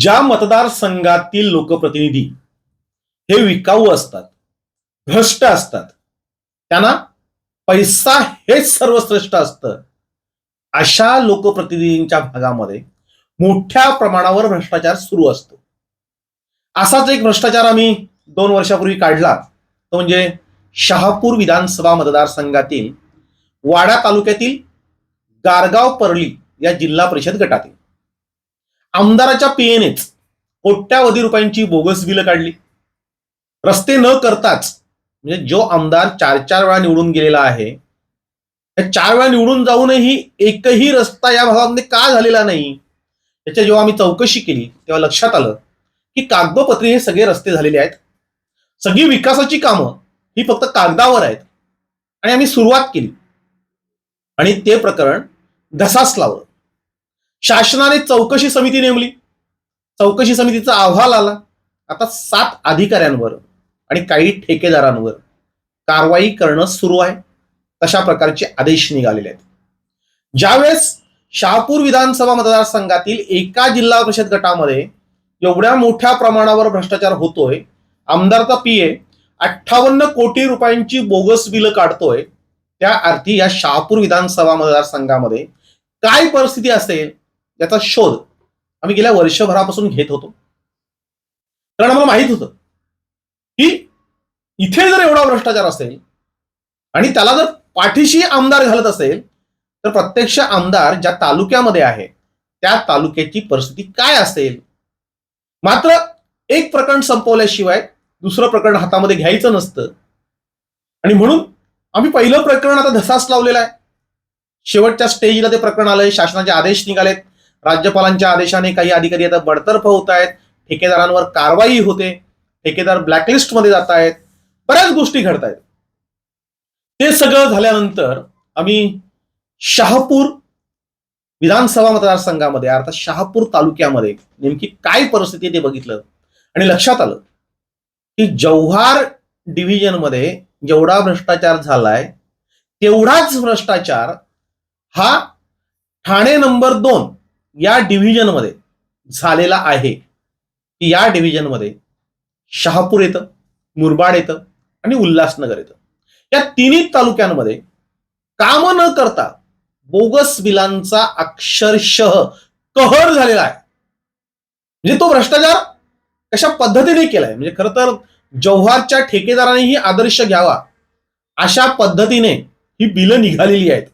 ज्या मतदारसंघातील लोकप्रतिनिधी हे विकाऊ असतात भ्रष्ट असतात त्यांना पैसा हेच सर्वश्रेष्ठ असतं. अशा लोकप्रतिनिधींच्या भागामध्ये मोठ्या प्रमाणावर भ्रष्टाचार सुरू असतो. असाच एक भ्रष्टाचार आम्ही दोन वर्षापूर्वी काढला. तो म्हणजे शहापूर विधानसभा मतदारसंघातील वाडा तालुक्यातील गारगाव परळी या जिल्हा परिषद गटातील. आमदाराच्या पीएनेच कोट्यावधी रुपयांची बोगस बिलं काढली. रस्ते न करताच म्हणजे जो आमदार चार चार वेळा निवडून गेलेला आहे त्या चार वेळा निवडून जाऊनही एकही रस्ता या भागामध्ये का झालेला नाही? त्याच्या जेव्हा आम्ही चौकशी केली तेव्हा लक्षात आलं की कागदोपत्री हे सगळे रस्ते झालेले आहेत. सगळी विकासाची कामं ही फक्त कागदावर आहेत. आणि आम्ही सुरुवात केली. आणि ते प्रकरण धसास लावलं. शासनाने चौकशी समिती नेमली. चौकशी समितीचा अहवाल आला. आता सात अधिकाऱ्यांवर आणि काही ठेकेदारांवर कारवाई करणं सुरू आहे. तशा प्रकारचे आदेश निघालेले आहेत? ज्यावेळेस शहापूर विधानसभा मतदारसंघातील एका जिल्हा परिषद गटामध्ये एवढ्या मोठ्या प्रमाणावर भ्रष्टाचार होतोय आमदारचा पीए अठ्ठावन्न कोटी रुपयांची बोगस बिलं काढतोय त्या अर्थी या शहापूर विधानसभा मतदारसंघामध्ये काय परिस्थिती असेल? याचा शोध आम्ही गेल्या वर्षभरापासून घेत होतो. कारण आम्हाला माहीत होतं की इथे जर एवढा भ्रष्टाचार असेल आणि त्याला जर पाठीशी आमदार घालत असेल तर प्रत्यक्ष आमदार ज्या तालुक्यामध्ये आहे त्या तालुक्याची परिस्थिती काय असेल? मात्र एक प्रकरण संपवल्याशिवाय दुसरं प्रकरण हातामध्ये घ्यायचं नसतं. आणि म्हणून आम्ही पहिलं प्रकरण आता धसास लावलेलं आहे. शेवटच्या स्टेजला ते प्रकरण आलंय शासनाचे आदेश निघालेत. राज्यपालांच्या आदेशाने काही अधिकारी आता बडतर्फ होत आहेत ठेकेदारांवर कारवाई होते ठेकेदार ब्लॅकलिस्टमध्ये जात आहेत बऱ्याच गोष्टी घडत आहेत. ते सगळं झाल्यानंतर आम्ही शहापूर विधानसभा मतदारसंघामध्ये अर्थात शहापूर तालुक्यामध्ये नेमकी काय परिस्थिती ते बघितलं आणि लक्षात आलं की जव्हार डिव्हिजनमध्ये जेवढा भ्रष्टाचार झालाय तेवढाच भ्रष्टाचार हा ठाणे नंबर दोन या डिव्हिजनमध्ये झालेला आहे. की या डिव्हिजनमध्ये शहापूर येतं मुरबाड येतं आणि उल्हासनगर येतं. या तिन्ही तालुक्यांमध्ये काम न करता बोगस बिलांचा अक्षरशः कहर झालेला आहे. म्हणजे तो भ्रष्टाचार कशा पद्धतीने केलाय? म्हणजे खरं तर जव्हारच्या ठेकेदारांनीही आदर्श घ्यावा अशा पद्धतीने ही बिलं निघालेली आहेत.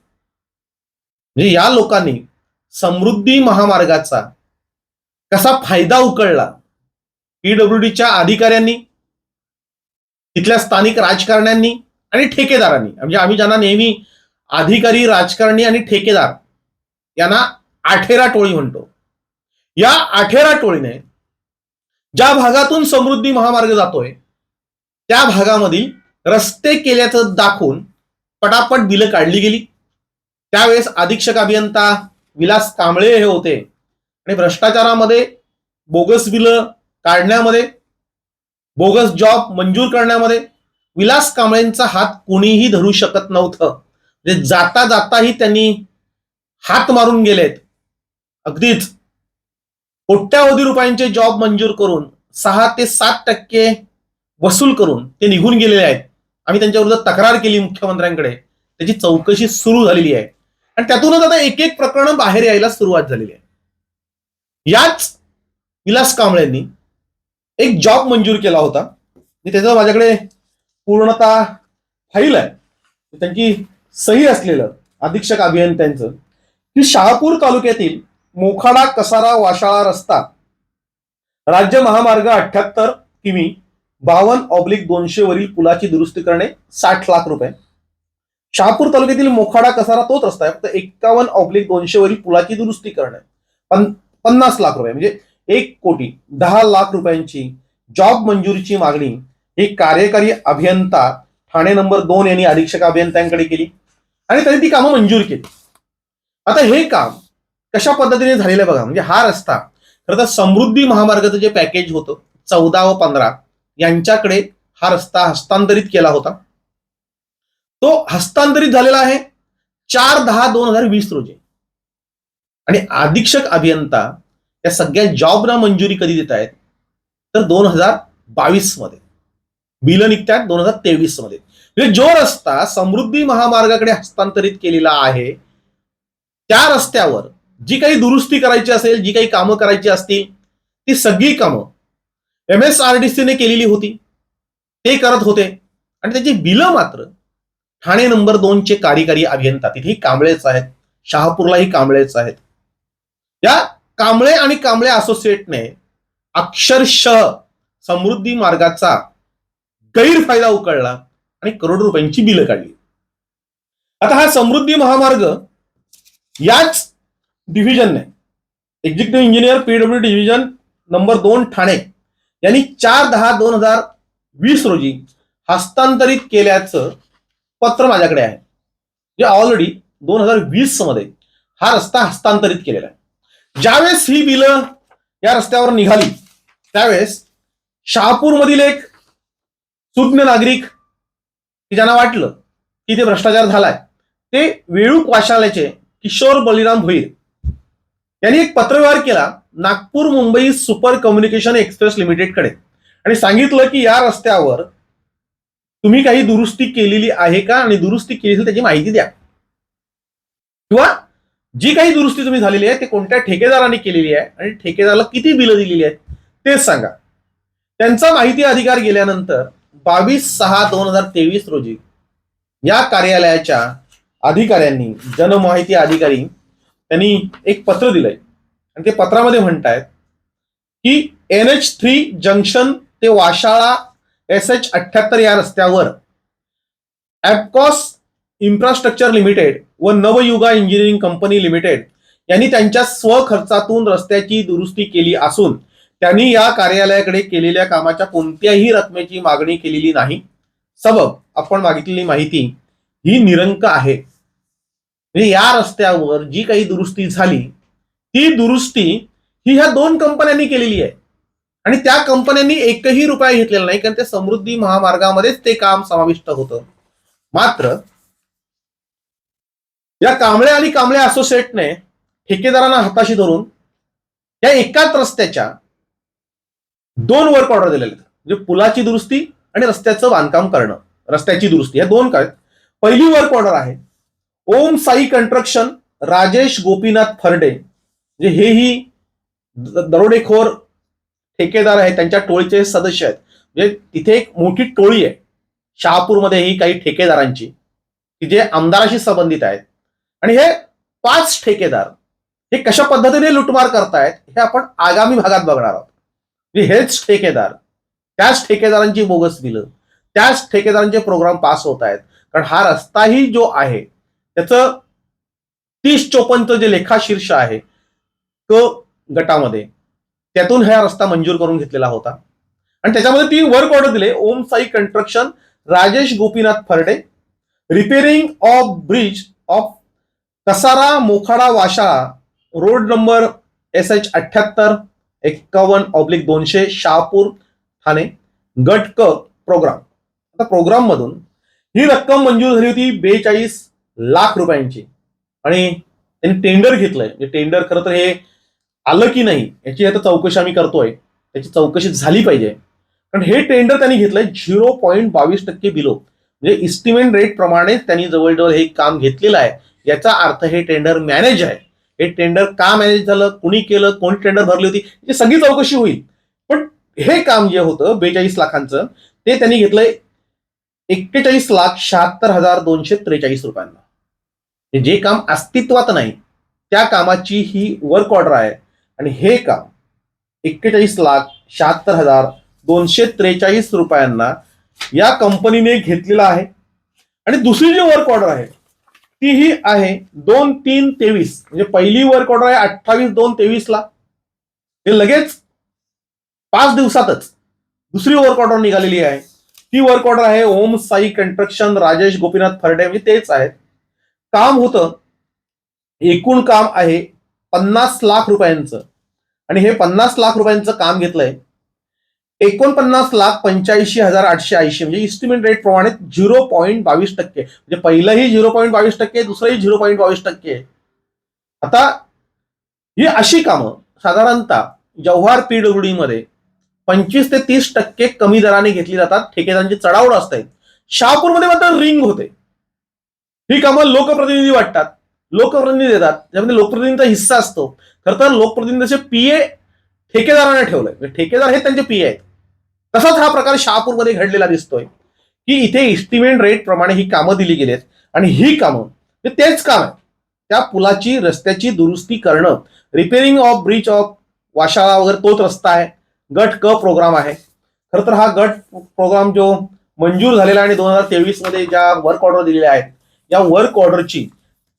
म्हणजे या लोकांनी समृद्धी महामार्गाचा कसा फायदा उकळला? पीडब्ल्यूडीच्या अधिकाऱ्यांनी तिथल्या स्थानिक राजकारण्यांनी आणि ठेकेदारांनी. म्हणजे आम्ही ज्यांना नेहमी अधिकारी राजकारणी आणि ठेकेदार यांना आठेरा टोळी म्हणतो. या आठेरा टोळीने ज्या भागातून समृद्धी महामार्ग जातोय त्या भागामधील रस्ते केल्याचं दाखवून पटापट बिलं काढली गेली. त्यावेळेस अधीक्षक अभियंता विलास कांबळे हे होते. आणि भ्रष्टाचारामध्ये बोगस बिलं काढण्यामध्ये बोगस जॉब मंजूर करण्यामध्ये विलास कांबळेंचा हात कोणीही धरू शकत नव्हतं. म्हणजे जाता जाताही त्यांनी हात मारून गेलेत. अगदीच. कोट्यावधी रुपयांचे जॉब मंजूर करून सहा ते सात टक्के वसूल करून ते निघून गेलेले आहेत. आम्ही त्यांच्याविरुद्ध तक्रार केली मुख्यमंत्र्यांकडे. त्याची चौकशी सुरू झालेली आहे. आणि त्यातूनच आता एक एक प्रकरण बाहेर यायला सुरुवात झालेली आहे. याच विलास कांबळेंनी एक जॉब मंजूर केला होता. आणि त्याचं माझ्याकडे पूर्णतः फाईल आहे. त्यांची सही असलेलं अधीक्षक अभियंत्यांचं. की शहापूर तालुक्यातील मोखाडा कसारा वाशाळा रस्ता राज्य महामार्ग अठ्याहत्तर किमी बावन्न ऑब्लिक दोनशे वरील पुलाची दुरुस्ती करणे साठ लाख रुपये. शहापूर तालुक्यातील मोखाडा कसारा तोच रस्ता आहे. फक्त एक्कावन्न ऑब्लिक दोनशे वरील पुलाची दुरुस्ती करणे पन पन्नास लाख रुपये म्हणजे एक कोटी दहा लाख रुपयांची जॉब मंजुरीची मागणी ही कार्यकारी अभियंता ठाणे नंबर दोन यांनी अधीक्षक अभियंत्यांकडे केली. आणि त्यांनी ती कामं मंजूर केली. आता हे काम कशा पद्धतीने झालेलं आहे बघा म्हणजे हा रस्ता खरं तर समृद्धी महामार्गाचं जे पॅकेज होतं चौदा व पंधरा यांच्याकडे हा रस्ता हस्तांतरित केला होता. तो हस्तांतरित झालेला आहे. चार दहा दोन हजार वीस रोजी. आणि अधीक्षक अभियंता या सगळ्या जॉबना मंजुरी कधी देत आहेत? तर दोन हजार बावीसमध्ये. बिलं निघतात दोन हजार तेवीसमध्ये. म्हणजे जो रस्ता समृद्धी महामार्गाकडे हस्तांतरित केलेला आहे त्या रस्त्यावर जी काही दुरुस्ती करायची असेल जी काही कामं करायची असतील ती सगळी कामं एम एस आर डी सीने केलेली होती. ते करत होते. आणि त्याची बिलं मात्र ठाणे नंबर दोनचे कार्यकारी अभियंता. तिथेही कांबळेच आहेत. शहापूरलाही कांबळेच आहेत. या कांबळे आणि कांबळे असोसिएटने अक्षरशः समृद्धी मार्गाचा गैरफायदा उकळला आणि करोड रुपयांची बिलं काढली. आता हा समृद्धी महामार्ग याच डिव्हिजनने executive engineer PW division number दोन ठाणे यांनी चार दहा दोन हजार वीस रोजी हस्तांतरित केल्याचं पत्र माझ्याकडे आहे. जे ऑलरेडी दोन हजार वीसमध्ये हा रस्ता हस्तांतरित केलेला आहे. ज्यावेळेस ही बिलं या रस्त्यावर निघाली त्यावेळेस शहापूरमधील एक सुज्ञ नागरिक की ज्यांना वाटलं की ते भ्रष्टाचार झालाय ते वेळूक वाचनालयाचे किशोर बलिराम भोईर यांनी एक पत्रव्यवहार केला Nagpur Mumbai super communication express लिमिटेडकडे. आणि सांगितलं की या रस्त्यावर तुम्ही काही दुरुस्ती केलेली आहे का? आणि दुरुस्ती केली असेल त्याची माहिती द्या. किंवा जी काही दुरुस्ती तुम्ही झालेली आहे ते कोणत्या ठेकेदाराने केलेली आहे? आणि ठेकेदाराला किती बिलं दिलेली आहेत? तेच सांगा. त्यांचा माहिती अधिकार गेल्यानंतर बावीस सहा दोन हजार तेवीस रोजी या कार्यालयाच्या अधिकाऱ्यांनी जनमाहिती अधिकारी त्यांनी एक पत्र दिलंय. आणि ते पत्रामध्ये म्हणतायत की एन एच थ्री जंक्शन ते वाशाळा एस एच अठ्याहत्तर या रस्त्यावर. ऍपकॉस इन्फ्रास्ट्रक्चर लिमिटेड व नवयुगा इंजिनिअरिंग कंपनी लिमिटेड यांनी त्यांच्या स्वखर्चातून रस्त्याची दुरुस्ती केली असून त्यांनी या कार्यालयाकडे केलेल्या कामाच्या कोणत्याही रकमेची मागणी केलेली नाही. सबब आपण मागितलेली माहिती ही निरंक आहे. म्हणजे या रस्त्यावर जी काही दुरुस्ती झाली ती दुरुस्ती ही ह्या दोन कंपन्यांनी केलेली आहे. आणि त्या कंपन्यांनी एकही रुपया घेतलेला नाही कारण ते समृद्धी महामार्गामध्येच ते काम समाविष्ट होतं. मात्र या कांबळे आणि कांबळे असोसिएटने ठेकेदारांना हाताशी धरून या एकाच रस्त्याच्या दोन वर्क ऑर्डर दिलेले आहेत. म्हणजे पुलाची दुरुस्ती आणि रस्त्याचं बांधकाम करणं. रस्त्याची दुरुस्ती या दोन काय पहिली वर्क ऑर्डर आहे ओम साई कंस्ट्रक्शन राजेश गोपीनाथ फरडे. म्हणजे हेही दरोडेखोर ठेकेदार आहेत त्यांच्या टोळीचे सदस्य आहेत. म्हणजे तिथे एक मोठी टोळी आहे. शहापूरमध्ये ही काही ठेकेदारांची की जे आमदाराशी संबंधित आहेत. आणि हे पाच ठेकेदार हे कशा पद्धतीने लुटमार करतायत हे आपण आगामी भागात बघणार आहोत. म्हणजे हेच ठेकेदार त्याच ठेकेदारांची बोगस बिलं त्याच ठेकेदारांचे प्रोग्राम पास होत आहेत. कारण हा रस्ताही जो आहे त्याचं तीस चोपन्नचं जे लेखाशीर्ष आहे तो गटामध्ये त्यातून हा रस्ता मंजूर करून घेतलेला होता. आणि त्याच्यामध्ये ती वर्क ऑर्डर दिले. Om Sai construction Rajesh Gopinath Farde repairing of bridge of Kasara Mokhada Washala road number S H अठ्याहत्तर एक्कावन्न ऑब्लिक दोनशे शहापूर ठाणे गट क प्रोग्राम आता प्रोग्राम मधून ही रक्कम मंजूर झाली होती बेचाळीस लाख रुपयांची. आणि त्यांनी टेंडर घेतलंय. म्हणजे टेंडर खरं तर हे आलं की नाही याची आता चौकशी आम्ही करतोय त्याची चौकशी झाली पाहिजे. कारण हे टेंडर त्यांनी घेतलंय झिरो पॉईंट बावीस टक्के बिलो म्हणजे इस्टिमेट रेट प्रमाणे त्यांनी जवळजवळ हे काम घेतलेलं आहे. याचा अर्थ हे टेंडर मॅनेज आहे. हे टेंडर का मॅनेज झालं कुणी केलं कोणी टेंडर भरली होती याची सगळी चौकशी होईल. पण हे काम जे होतं बेचाळीस लाखांचं ते त्यांनी घेतलंय एक्केचाळीस लाख शहात्तर हजार दोनशे त्रेचाळीस रुपयांना. जे काम अस्तित्वात नाही त्या कामाची ही वर्क ऑर्डर आहे. आणि हे काम एक्केचाळीस लाख शहात्तर हजार दोनशे त्रेचाळीस रुपयांना या कंपनीने घेतलेला आहे. आणि दुसरी जी वर्क ऑर्डर आहे ती ही आहे दोन तीन तेवीस. म्हणजे पहिली वर्क ऑर्डर आहे अठ्ठावीस दोन तेवीस ला. हे लगेच पाच दिवसातच दुसरी वर्क ऑर्डर निघालेली आहे. ती वर्क ऑर्डर आहे ओम साई कंस्ट्रक्शन राजेश गोपीनाथ फर्डे म्हणजे तेच आहेत. काम होतं. एकूण काम आहे पन्नास लाख रुपयांचं. आणि हे पन्नास लाख रुपयांचं काम घेतलंय. एकोणपन्नास लाख पंच्याऐंशी हजार आठशे ऐंशी म्हणजे इस्टिमेट रेट प्रमाणे झिरो पॉईंट बावीस टक्के. म्हणजे पहिलंही झिरो पॉईंट बावीस टक्के दुसरंही झिरो पॉईंट बावीस टक्के. आता ही अशी कामं साधारणतः जव्हार पीडब्ल्यूडीमध्ये पंचवीस ते तीस टक्के कमी दराने घेतली जातात ठेकेदारांची चढावड असते. शहापूरमध्ये मात्र रिंग होते. ही कामं लोकप्रतिनिधी वाटतात. लोकप्रतिनिधी देतात. त्यामध्ये लोकप्रतिनिधीचा हिस्सा असतो. खरं तर लोकप्रतिनिधीचे पीए ठेकेदाराने ठेवलंय. म्हणजे ठेकेदार हे त्यांचे पीए आहेत. तसाच हा प्रकार शहापूरमध्ये घडलेला दिसतोय. की इथे इस्टिमेट रेट प्रमाणे ही कामं दिली गेली आहेत आणि ही कामं तेच काम आहे. त्या पुलाची रस्त्याची दुरुस्ती करणं repairing of bridge of Washala वगैरे तोच रस्ता आहे. गट क प्रोग्राम आहे. खरं तर हा गट प्रोग्राम जो मंजूर झालेला आणि दोन हजार तेवीसमध्ये ज्या वर्क ऑर्डर दिलेल्या आहेत या वर्क ऑर्डरची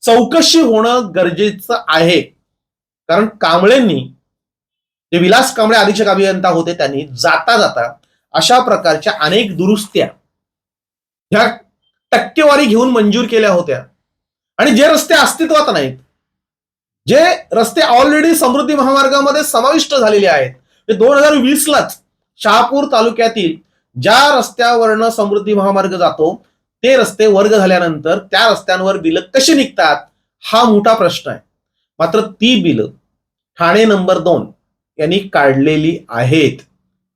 चौकशी होणं गरजेचं आहे. कारण कांबळेंनी जे विलास कांबळे अधीक्षक अभियंता होते त्यांनी जाता जाता अशा प्रकारच्या अनेक दुरुस्त्या ह्या टक्केवारी घेऊन मंजूर केल्या होत्या. आणि जे रस्ते अस्तित्वात नाहीत जे रस्ते ऑलरेडी समृद्धी महामार्गामध्ये समाविष्ट झालेले आहेत दोन हजार वीस लाच शहापूर तालुक्यातील ज्या रस्त्यावरनं समृद्धी महामार्ग जातो ते रस्ते वर्ग झाल्यानंतर त्या रस्त्यांवर बिलं कशी निघतात हा मोठा प्रश्न आहे. मात्र ती बिलं ठाणे नंबर दोन यांनी काढलेली आहेत.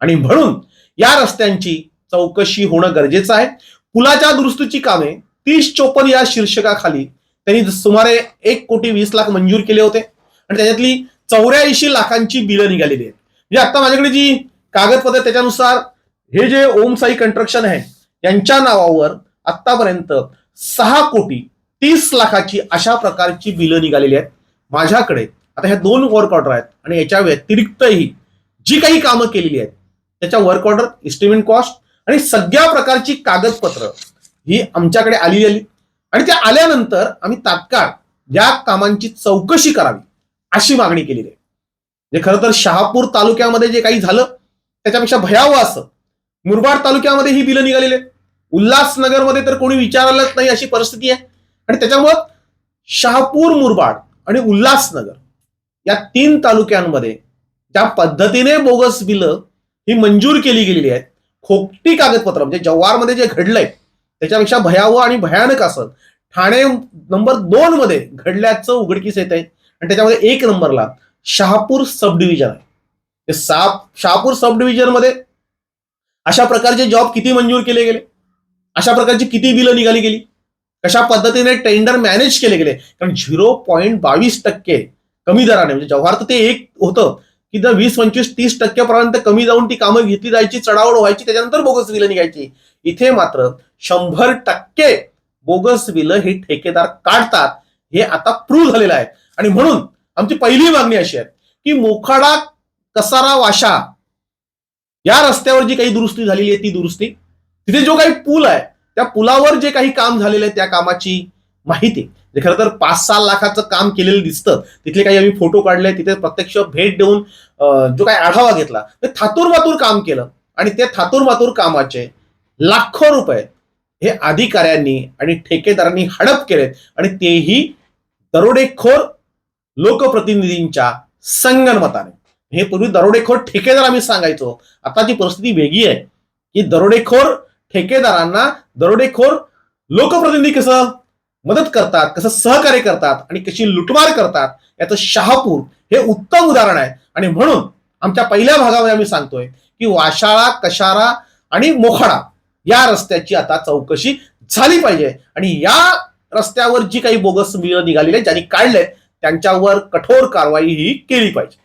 आणि म्हणून या रस्त्यांची चौकशी होणं गरजेचं आहे. पुलाच्या दुरुस्तीची कामे तीस चोपन्न या शीर्षकाखाली त्यांनी सुमारे एक कोटी वीस लाख मंजूर केले होते. आणि त्याच्यातली चौऱ्याऐंशी लाखांची बिलं निघालेली आहेत. म्हणजे आता माझ्याकडे जी कागदपत्र त्याच्यानुसार हे जे ओम साई कंस्ट्रक्शन आहे यांच्या नावावर आतापर्यंत सहा कोटी तीस लाखाची अशा प्रकारची बिलं निघालेली आहेत. माझ्याकडे आता ह्या दोन वर्क ऑर्डर आहेत आणि याच्या व्यतिरिक्तही जी काही कामं केलेली आहेत त्याच्या वर्क ऑर्डर इस्टिमेट कॉस्ट आणि सगळ्या प्रकारची कागदपत्र ही आमच्याकडे आली आली आणि त्या आल्यानंतर आम्ही तात्काळ या कामांची चौकशी करावी अशी मागणी केलेली आहे. जे खरं तर शहापूर तालुक्यामध्ये जे काही झालं त्याच्यापेक्षा भयावह असं मुरबाड तालुक्यामध्ये ही बिलं निघालेली आहेत. उल्हासनगरमध्ये तर कोणी विचारायलाच नाही अशी परिस्थिती आहे. आणि त्याच्यामुळं शहापूर मुरबाड आणि उल्हासनगर या तीन तालुक्यांमध्ये ज्या पद्धतीने बोगस बिलं ही मंजूर केली गेलेली आहेत खोकटी कागदपत्र म्हणजे जव्हारमध्ये जे घडलंय त्याच्यापेक्षा भयावह आणि भयानक असं ठाणे नंबर दोन मध्ये घडल्याचं उघडकीस येत आहे आणि त्याच्यामध्ये एक नंबरला शहापूर सब डिव्हिजन आहे. साप शहापूर सब डिव्हिजनमध्ये अशा प्रकारचे जॉब किती मंजूर केले गेले? अशा प्रकारची किती बिलं निघाली गेली? कशा पद्धतीने टेंडर मॅनेज केले गेले? कारण झिरो पॉईंट बावीस टक्के कमी दराने म्हणजे जव्हार तर ते एक होतं की जर वीस पंचवीस तीस टक्क्यापर्यंत कमी जाऊन ती कामं घेतली जायची चढावड व्हायची त्याच्यानंतर बोगस बिलं निघायची. इथे मात्र शंभर टक्के बोगस बिलं हे ठेकेदार काढतात हे आता प्रूव्ह झालेलं आहे. आणि म्हणून आमची पहिली मागणी अशी आहे की मोखाडा कसारा वाशा या रस्त्यावर जी काही दुरुस्ती झालेली आहे ती दुरुस्ती तिथे जो काही पूल आहे त्या पुलावर जे काही काम झालेलं आहे त्या कामाची माहिती. जे खरं तर पाच सहा लाखाचं काम केलेलं दिसतं. तिथले काही आम्ही फोटो काढले तिथे प्रत्यक्ष भेट देऊन जो काही आढावा घेतला ते थातूर मातूर काम केलं. आणि ते थातूर मातूर कामाचे लाखो रुपये हे अधिकाऱ्यांनी आणि ठेकेदारांनी हडप केलेत. आणि तेही दरोडेखोर लोकप्रतिनिधींच्या संगणमताने हे पूर्वी दरोडेखोर ठेकेदार आम्ही सांगायचो. आताची परिस्थिती वेगळी आहे की दरोडेखोर ठेकेदारांना दरोडेखोर लोकप्रतिनिधी कसं मदत करतात कसं सहकार्य करतात आणि कशी लुटमार करतात याचं शहापूर हे उत्तम उदाहरण आहे. आणि म्हणून आमच्या पहिल्या भागामध्ये आम्ही सांगतोय की वाशाळा कशारा आणि मोखाडा या रस्त्याची आता चौकशी झाली पाहिजे. आणि या रस्त्यावर जी काही बोगस बिलं निघालेली आहे ज्यांनी काढले त्यांच्यावर कठोर कारवाई ही केली पाहिजे.